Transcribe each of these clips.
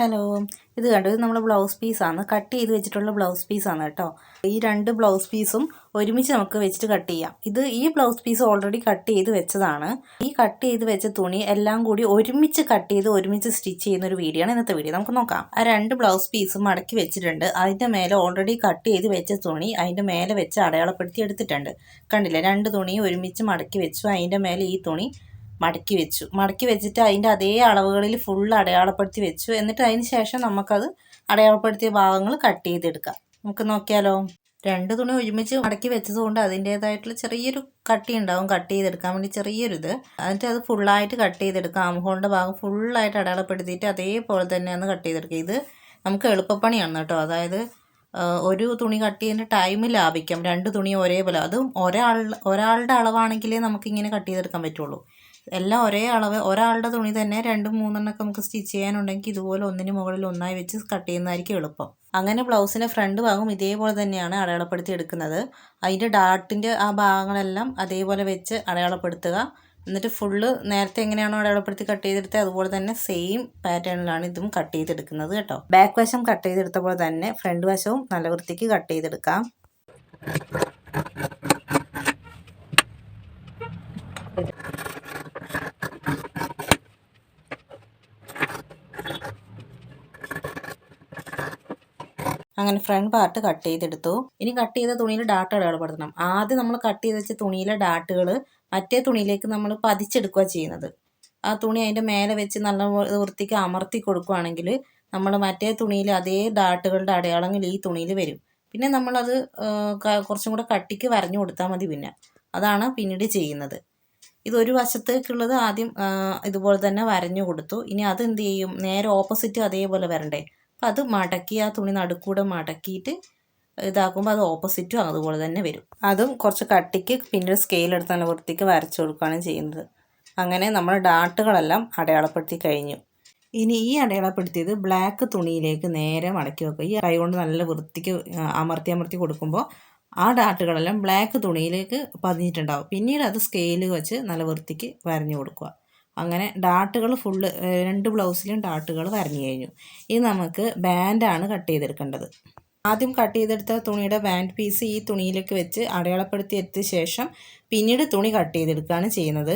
Hello ഇത് കണ്ടോ? ഇത് നമ്മുടെ ബ്ലൗസ് പീസാണ് കട്ട് ചെയ്ത് വെച്ചിട്ടുള്ള ബ്ലൗസ് പീസാണ് കേട്ടോ. ഈ രണ്ട് ബ്ലൗസ് പീസും ഒരുമിച്ച് നമുക്ക് വെച്ചിട്ട് കട്ട് ചെയ്യാം. ഇത് ഈ ബ്ലൗസ് പീസ് ഓൾറെഡി കട്ട് ചെയ്ത് വെച്ചതാണ്. ഈ കട്ട് ചെയ്ത് വെച്ച തുണി എല്ലാം കൂടി ഒരുമിച്ച് കട്ട് ചെയ്ത് ഒരുമിച്ച് സ്റ്റിച്ച് ചെയ്യുന്ന ഒരു വീഡിയോ ആണ് ഇന്നത്തെ വീഡിയോ നമുക്ക് നോക്കാം. ആ രണ്ട് ബ്ലൗസ് പീസും മടക്കി വെച്ചിട്ടുണ്ട്. അതിന്റെ മേലെ ഓൾറെഡി കട്ട് ചെയ്ത് വെച്ച തുണി അതിന്റെ മേലെ വെച്ച് അടയാളപ്പെടുത്തി എടുത്തിട്ടുണ്ട്. കണ്ടില്ലേ? രണ്ട് തുണി ഒരുമിച്ച് മടക്കി വെച്ചു. അതിന്റെ മേലെ ഈ തുണി മടക്കി വെച്ചു. മടക്കി വെച്ചിട്ട് അതിന്റെ അതേ അളവുകളിൽ ഫുൾ അടയാളപ്പെടുത്തി വെച്ചു. എന്നിട്ട് അതിന് ശേഷം നമുക്കത് അടയാളപ്പെടുത്തിയ ഭാഗങ്ങൾ കട്ട് ചെയ്തെടുക്കാം. നമുക്ക് നോക്കിയാലോ? രണ്ട് തുണി ഒരുമിച്ച് മടക്കി വെച്ചതുകൊണ്ട് അതിന്റേതായിട്ടുള്ള ചെറിയൊരു കട്ടി ഉണ്ടാവും. കട്ട് ചെയ്തെടുക്കാൻ വേണ്ടി ചെറിയൊരിത് എന്നിട്ട് അത് ഫുള്ളായിട്ട് കട്ട് ചെയ്തെടുക്കാം. ആംഹോളിന്റെ ഭാഗം ഫുള്ളായിട്ട് അടയാളപ്പെടുത്തിയിട്ട് അതേപോലെ തന്നെയാണ് കട്ട് ചെയ്തെടുക്കുക. ഇത് നമുക്ക് എളുപ്പപ്പണിയാണ് കേട്ടോ. അതായത് ഒരു തുണി കട്ട് ചെയ്യുന്ന ടൈം ലാഭിക്കാം. രണ്ട് തുണി ഒരേപോലെ. അതും ഒരാൾ ഒരാളുടെ അളവാണെങ്കിലേ നമുക്കിങ്ങനെ കട്ട് ചെയ്തെടുക്കാൻ പറ്റുള്ളൂ. എല്ലാം ഒരേ അളവ്. ഒരാളുടെ തുണി തന്നെ രണ്ടും മൂന്നെണ്ണൊക്കെ നമുക്ക് സ്റ്റിച്ച് ചെയ്യാനുണ്ടെങ്കിൽ ഇതുപോലെ ഒന്നിന് മുകളിൽ ഒന്നായി വെച്ച് കട്ട് ചെയ്യുന്നതായിരിക്കും എളുപ്പം. അങ്ങനെ ബ്ലൗസിന്റെ ഫ്രണ്ട് ഭാഗം ഇതേപോലെ തന്നെയാണ് അടയാളപ്പെടുത്തി എടുക്കുന്നത്. അതിന്റെ ഡാർട്ടിന്റെ ആ ഭാഗങ്ങളെല്ലാം അതേപോലെ വെച്ച് അടയാളപ്പെടുത്തുക. എന്നിട്ട് ഫുള്ള് നേരത്തെ എങ്ങനെയാണോ അടയാളപ്പെടുത്തി കട്ട് ചെയ്തെടുത്തത് അതുപോലെ തന്നെ സെയിം പാറ്റേണിലാണ് ഇതും കട്ട് ചെയ്തെടുക്കുന്നത് കേട്ടോ. ബാക്ക് വശം കട്ട് ചെയ്തെടുത്ത പോലെ തന്നെ ഫ്രണ്ട് വശവും നല്ല വൃത്തിക്ക് കട്ട് ചെയ്തെടുക്കാം. അങ്ങനെ ഫ്രണ്ട് പാർട്ട് കട്ട് ചെയ്തെടുത്തു. ഇനി കട്ട് ചെയ്ത തുണിയിൽ ഡാട്ട് അടയാളപ്പെടുത്തണം. ആദ്യം നമ്മൾ കട്ട് ചെയ്ത് വെച്ച തുണിയിലെ ഡാട്ടുകൾ മറ്റേ തുണിയിലേക്ക് നമ്മൾ പതിച്ചെടുക്കുക ചെയ്യുന്നത്. ആ തുണി അതിന്റെ മേലെ വെച്ച് നല്ല വൃത്തിക്ക് അമർത്തി കൊടുക്കുകയാണെങ്കിൽ നമ്മൾ മറ്റേ തുണിയിൽ അതേ ഡാട്ടുകളുടെ അടയാളങ്ങൾ ഈ തുണിയിൽ വരും. പിന്നെ നമ്മളത് കുറച്ചും കൂടെ കട്ടിക്ക് വരഞ്ഞു കൊടുത്താൽ മതി പിന്നെ. അതാണ് പിന്നീട് ചെയ്യുന്നത്. ഇതൊരു വശത്തേക്കുള്ളത് ആദ്യം ഇതുപോലെ തന്നെ വരഞ്ഞു കൊടുത്തു. ഇനി അത് എന്ത് ചെയ്യും? നേരെ ഓപ്പോസിറ്റ് അതേപോലെ വരണ്ടേ? അപ്പം അത് മടക്കി ആ തുണി നടുക്കൂടെ മടക്കിയിട്ട് ഇതാക്കുമ്പോൾ അത് ഓപ്പോസിറ്റും അതുപോലെ തന്നെ വരും. അതും കുറച്ച് കട്ടിക്ക് പിന്നീട് സ്കെയിൽ എടുത്ത് നല്ല വൃത്തിക്ക് വരച്ചു കൊടുക്കുകയാണ് ചെയ്യുന്നത്. അങ്ങനെ നമ്മൾ ഡാട്ടുകളെല്ലാം അടയാളപ്പെടുത്തി കഴിഞ്ഞു. ഇനി ഈ അടയാളപ്പെടുത്തിയത് ബ്ലാക്ക് തുണിയിലേക്ക് നേരെ മടക്കി വെക്കുക. ഈ കൈ കൊണ്ട് നല്ല വൃത്തിക്ക് അമർത്തി അമർത്തി കൊടുക്കുമ്പോൾ ആ ഡാട്ടുകളെല്ലാം ബ്ലാക്ക് തുണിയിലേക്ക് പതിഞ്ഞിട്ടുണ്ടാവും. പിന്നീട് അത് സ്കെയിൽ വെച്ച് നല്ല വൃത്തിക്ക് വരഞ്ഞു കൊടുക്കുക. അങ്ങനെ ഡാട്ടുകൾ ഫുള്ള് രണ്ട് ബ്ലൗസിലും ഡാട്ടുകൾ വരഞ്ഞു കഴിഞ്ഞു. ഇനി നമുക്ക് ബാൻഡാണ് കട്ട് ചെയ്തെടുക്കേണ്ടത്. ആദ്യം കട്ട് ചെയ്തെടുത്ത തുണിയുടെ ബാൻഡ് പീസ് ഈ തുണിയിലേക്ക് വെച്ച് അടയാളപ്പെടുത്തി എത്തിയ ശേഷം പിന്നീട് തുണി കട്ട് ചെയ്തെടുക്കുകയാണ് ചെയ്യുന്നത്.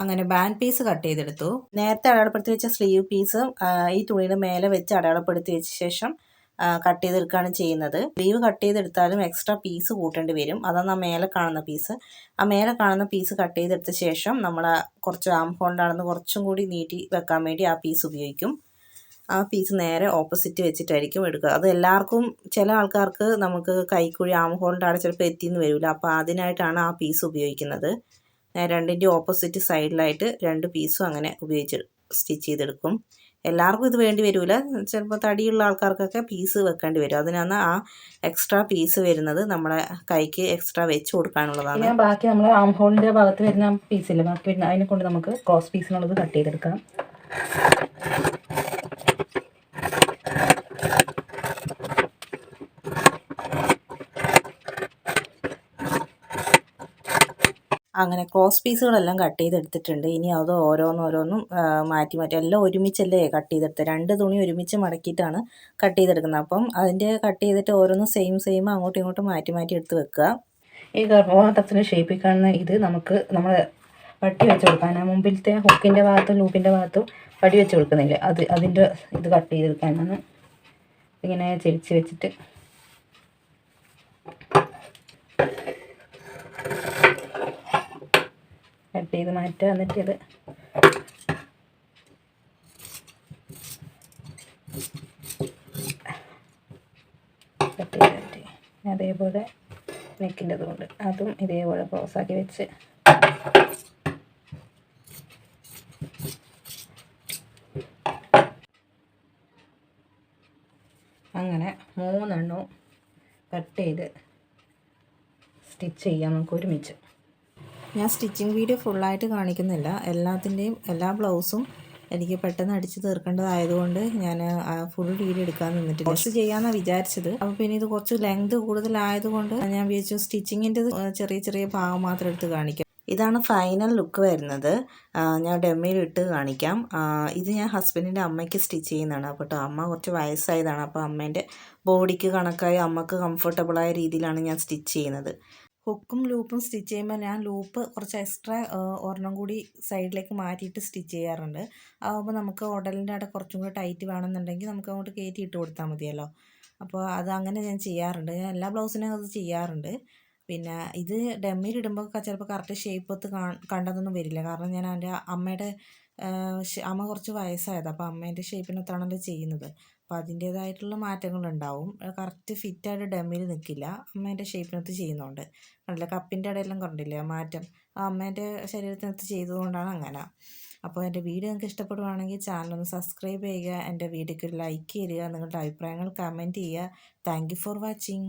അങ്ങനെ ബാൻഡ് പീസ് കട്ട് ചെയ്തെടുത്തു. നേരത്തെ അടയാളപ്പെടുത്തി വെച്ച സ്ലീവ് പീസ് ഈ തുണിയുടെ മേലെ വെച്ച് അടയാളപ്പെടുത്തി വെച്ച ശേഷം കട്ട് ചെയ്തെടുക്കുകയാണ് ചെയ്യുന്നത്. സ്ലീവ് കട്ട് ചെയ്തെടുത്താലും എക്സ്ട്രാ പീസ് കൂട്ടേണ്ടി വരും. അതാണ് ആ മേലെ കാണുന്ന പീസ് ആ മേലെ കാണുന്ന പീസ് കട്ട് ചെയ്തെടുത്ത ശേഷം നമ്മൾ കുറച്ച് ആം ഫോണ്ടാണെന്ന് കുറച്ചും കൂടി നീട്ടി വെക്കാൻ വേണ്ടി ആ പീസ് ഉപയോഗിക്കും. ആ പീസ് നേരെ ഓപ്പോസിറ്റ് വെച്ചിട്ടായിരിക്കും എടുക്കുക. അത് എല്ലാവർക്കും ചില ആൾക്കാർക്ക് നമുക്ക് കൈക്കുഴി ആം ഹോളിന്റെ ചിലപ്പോൾ എത്തിയെന്ന് വരില്ല അപ്പോൾ അതിനായിട്ടാണ് ആ പീസ് ഉപയോഗിക്കുന്നത്. രണ്ടിന്റെ ഓപ്പോസിറ്റ് സൈഡിലായിട്ട് രണ്ട് പീസും അങ്ങനെ ഉപയോഗിച്ച് സ്റ്റിച്ച് ചെയ്തെടുക്കും. എല്ലാവർക്കും ഇത് വേണ്ടി വരില്ല ചിലപ്പോൾ തടിയുള്ള ആൾക്കാർക്കൊക്കെ പീസ് വെക്കേണ്ടി വരും. അതിനാണ് ആ എക്സ്ട്രാ പീസ് വരുന്നത് നമ്മുടെ കൈക്ക് എക്സ്ട്രാ വെച്ച് കൊടുക്കാനുള്ളതാണ്. ബാക്കി നമ്മൾ ആം ഹോളിന്റെ ഭാഗത്ത് വരുന്ന പീസില്ലേ ബാക്കി വരുന്ന അതിനെ കൊണ്ട് നമുക്ക് ക്രോസ് പീസിനുള്ളത് കട്ട് ചെയ്തെടുക്കാം. അങ്ങനെ ക്രോസ് പീസുകളെല്ലാം കട്ട് ചെയ്തെടുത്തിട്ടുണ്ട്. ഇനി അത് ഓരോന്നോരോന്നും മാറ്റി മാറ്റി എല്ലാം ഒരുമിച്ചല്ലേ കട്ട് ചെയ്തെടുത്തത് രണ്ട് തുണി ഒരുമിച്ച് മടക്കിയിട്ടാണ് കട്ട് ചെയ്തെടുക്കുന്നത്. അപ്പം അതിന്റെ കട്ട് ചെയ്തിട്ട് ഓരോന്നും സെയിം സെയിം അങ്ങോട്ടും ഇങ്ങോട്ടും മാറ്റി മാറ്റി എടുത്ത് വെക്കുക. ഈ ഗർഭപാത്രത്തിന് ഷേപ്പിൽ കാണുന്ന ഇത് നമുക്ക് നമ്മൾ പട്ടി വെച്ച് കൊടുക്കാൻ മുമ്പിലത്തെ ഹുക്കിന്റെ ഭാഗത്തും ലൂപ്പിന്റെ ഭാഗത്തും പടി വെച്ച് കൊടുക്കുന്നില്ലേ? അത് അതിന്റെ ഇത് കട്ട് ചെയ്തെടുക്കാനാണ്. ഇങ്ങനെ ചെരിച്ച് വെച്ചിട്ട് കട്ട് ചെയ്ത് മാറ്റുക എന്നിട്ട് ഇത് കട്ട് ചെയ്തിട്ട് അതേപോലെ നെക്കിന്റെ കൊണ്ട് അതും ഇതേപോലെ ക്രോസാക്കി വെച്ച്. അങ്ങനെ മൂന്നെണ്ണവും കട്ട് ചെയ്ത് സ്റ്റിച്ച് ചെയ്യാം നമുക്ക് ഒരുമിച്ച്. ഞാൻ സ്റ്റിച്ചിങ് വീഡിയോ ഫുള്ളായിട്ട് കാണിക്കുന്നില്ല. എല്ലാത്തിന്റെയും എല്ലാ ബ്ലൗസും എനിക്ക് പെട്ടെന്ന് അടിച്ച് തീർക്കേണ്ടതായതുകൊണ്ട് ഞാൻ ഫുൾ വീഡിയോ എടുക്കാൻ നിന്നിട്ട് കുറച്ച് ചെയ്യാമെന്നാണ് വിചാരിച്ചത്. അപ്പോൾ പിന്നെ ഇത് കുറച്ച് ലെങ്ത് കൂടുതലായതുകൊണ്ട് ഞാൻ വിചാരിച്ചു സ്റ്റിച്ചിങ്ങിന്റെ ചെറിയ ചെറിയ ഭാഗം മാത്രം എടുത്ത് കാണിക്കാം. ഇതാണ് ഫൈനൽ ലുക്ക് വരുന്നത്. ഞാൻ ഡെമ്മയിൽ ഇട്ട് കാണിക്കാം. ഇത് ഞാൻ ഹസ്ബൻഡിന്റെ അമ്മയ്ക്ക് സ്റ്റിച്ച് ചെയ്യുന്നതാണ്. അപ്പോൾ കേട്ടോ അമ്മ കുറച്ച് വയസ്സായതാണ്. അപ്പോൾ അമ്മേന്റെ ബോഡിക്ക് കണക്കായി അമ്മയ്ക്ക് കംഫർട്ടബിളായ രീതിയിലാണ് ഞാൻ സ്റ്റിച്ച് ചെയ്യുന്നത്. ഹുക്കും ലൂപ്പും സ്റ്റിച്ച് ചെയ്യുമ്പോൾ ഞാൻ ലൂപ്പ് കുറച്ച് എക്സ്ട്രാ ഒരെണ്ണം കൂടി സൈഡിലേക്ക് മാറ്റിയിട്ട് സ്റ്റിച്ച് ചെയ്യാറുണ്ട്. ആകുമ്പോൾ നമുക്ക് ഉടലിന്റെ അവിടെ കുറച്ചും കൂടി ടൈറ്റ് വേണമെന്നുണ്ടെങ്കിൽ നമുക്ക് അങ്ങോട്ട് കയറ്റി ഇട്ട് കൊടുത്താൽ മതിയല്ലോ. അപ്പോൾ അത് അങ്ങനെ ഞാൻ ചെയ്യാറുണ്ട്. ഞാൻ എല്ലാ ബ്ലൗസിനും അത് ചെയ്യാറുണ്ട്. പിന്നെ ഇത് ഡമ്മിയിലിടുമ്പോൾ ചിലപ്പോൾ കറക്റ്റ് ഷേപ്പ് ഒത്ത് കണ്ടതൊന്നും വരില്ല. കാരണം ഞാൻ എന്റെ അമ്മയുടെ അമ്മ കുറച്ച് വയസ്സായത്. അപ്പോൾ അമ്മേന്റെ ഷേപ്പിനൊത്താണല്ലോ ചെയ്യുന്നത്. അപ്പോൾ അതിന്റേതായിട്ടുള്ള മാറ്റങ്ങളുണ്ടാവും. കറക്റ്റ് ഫിറ്റായിട്ട് ഡമ്മിൽ നിൽക്കില്ല അമ്മേന്റെ ഷേപ്പിനൊത്ത് ചെയ്യുന്നതുകൊണ്ട് കണ്ടില്ല? കപ്പിന്റെ ഇടയെല്ലാം കണ്ടില്ലേ? മാറ്റം. അമ്മേന്റെ ശരീരത്തിനൊത്ത് ചെയ്തതുകൊണ്ടാണ് അങ്ങനെ. അപ്പോൾ എന്റെ വീഡിയോ നിങ്ങൾക്ക് ഇഷ്ടപ്പെടുവാണെങ്കിൽ ചാനലൊന്ന് സബ്സ്ക്രൈബ് ചെയ്യുക. എന്റെ വീഡിയോയ്ക്ക് ഒരു ലൈക്ക് ചെയ്യുക നിങ്ങളുടെ അഭിപ്രായങ്ങൾ കമന്റ് ചെയ്യുക. Thank for watching